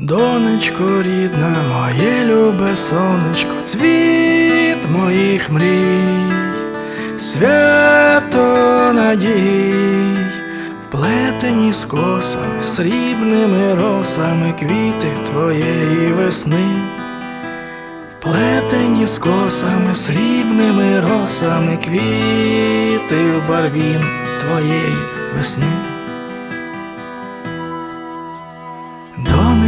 Донечко рідна, моє любе сонечко, цвіт моїх мрій, свято надій, вплетені з косами, срібними росами квіти твоєї весни, вплетені з косами, срібними росами квіти в барвін твоєї весни.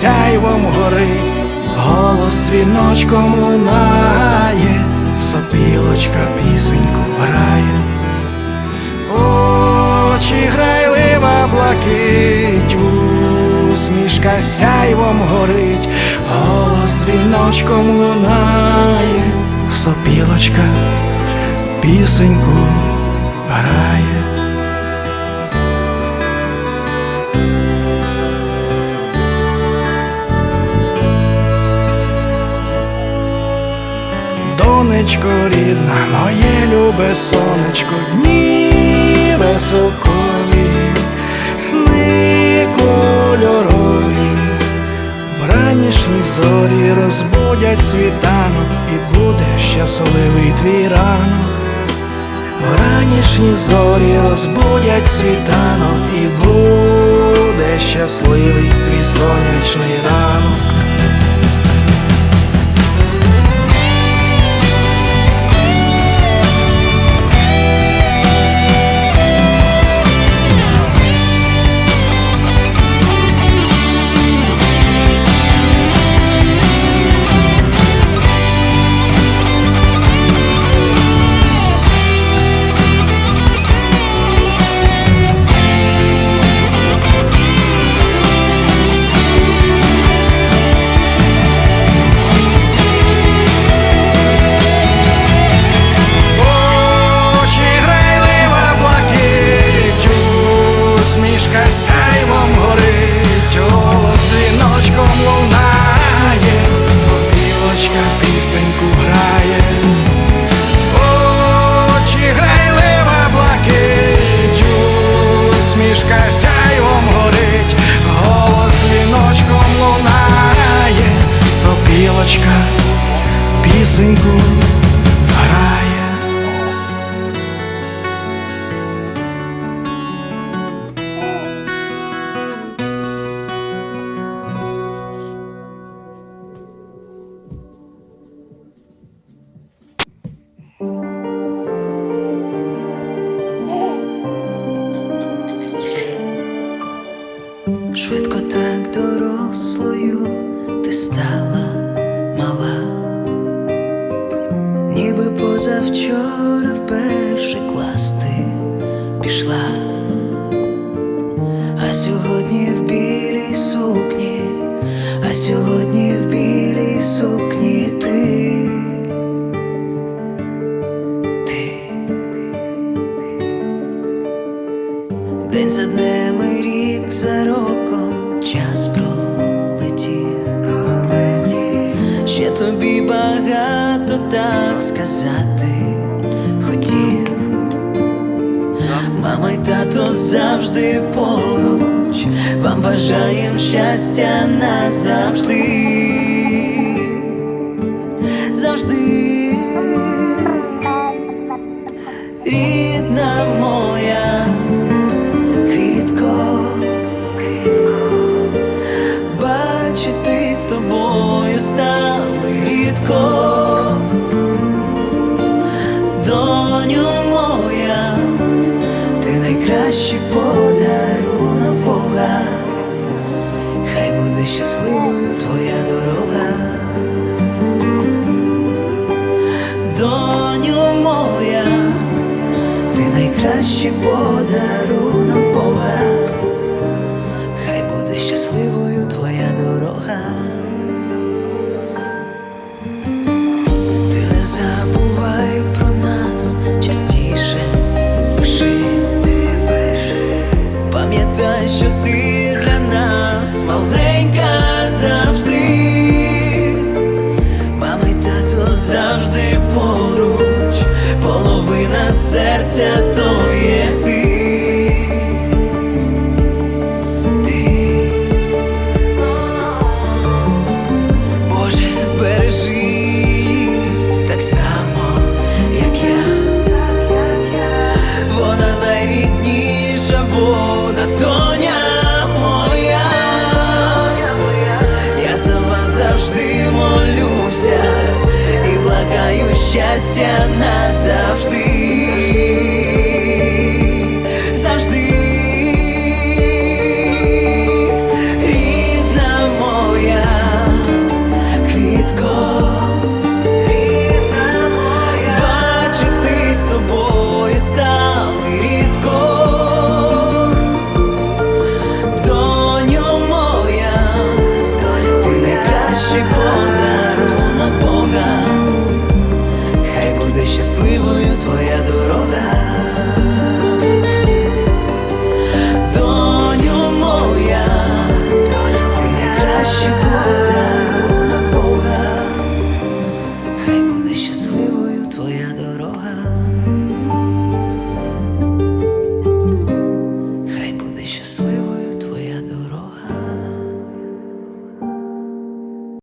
сяйвом горить, голос дзвіночком лунає, сопілочка пісеньку грає. Очі грайлива блакить, усмішка сяйвом горить, голос дзвіночком лунає, сопілочка пісеньку грає. Донечко рідна, моє любе сонечко, дні високові, сни кольорові, вранішні зорі розбудять світанок і буде щасливий твій ранок. Вранішні зорі розбудять світанок і буде щасливий твій сонячний ранок. Пісеньку грає. Швидко так дорослою ти стала позавчора в перший клас ти пішла, а сьогодні в білій сукні, а сьогодні в білій сукні. Ти День за днем і рік за роком час пролетів. Ще тобі багато так сказати Мама й тато завжди поруч, вам бажаєм щастя назавжди. Завжди подарунок Бога, свобода, тоня моя, я за вас завжди молюся і благаю щастя назавжди. щасливою твоя дорога, доню моя, ти найкраща подарунок Бога.